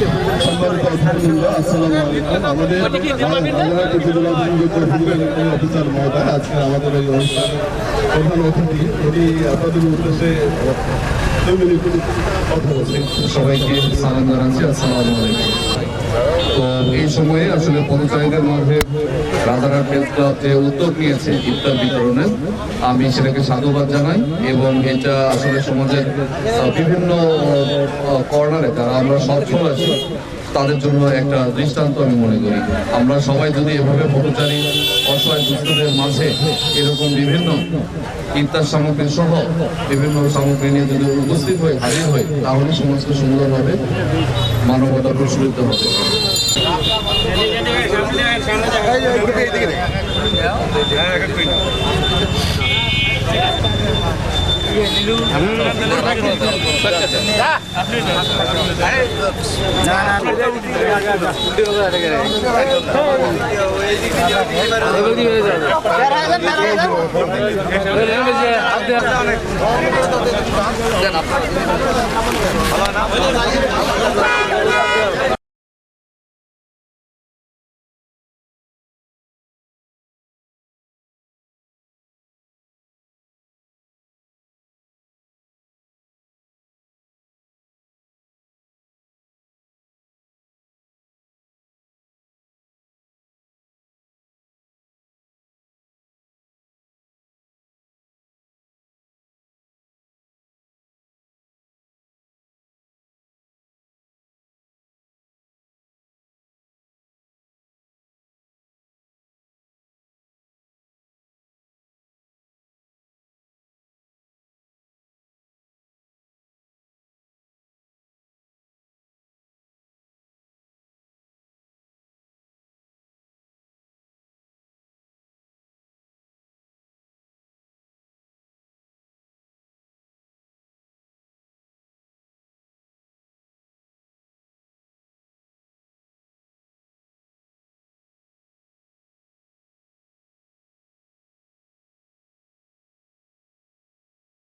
সম্মানিত অতিথিবৃন্দ, আসসালামু আলাইকুম। আমাদের উপজেলা অভিযোগ অফিসার মহোদয় আজকে আমাদের এই অনুষ্ঠানে প্রধান অতিথি উনি আপনাদের উদ্দেশ্যে সবাইকে সালাম জানাচ্ছি আসসালামু তো এই সময়ে আসলে পদচারীদের মাঝে রাজারহাট প্রেস ক্লাব উদ্যোগ নিয়েছে ইফতার বিতরণের আমি সেটাকে সাধুবাদ জানাই এবং এটা আসলে সমাজের বিভিন্ন কর্নারে তারা আমরা সচ্ছল আছি তাদের জন্য একটা দৃষ্টান্ত আমি মনে করি আমরা সবাই যদি এভাবে পদচারী অসহায় দুস্থদের মাঝে এরকম বিভিন্ন ইফতার সামগ্রী সহ বিভিন্ন সামগ্রী নিয়ে যদি উপস্থিত হয়ে হাজির হয় তাহলে সমাজকে সুন্দরভাবে মানবতা প্রস্ফুটিত হবে হাত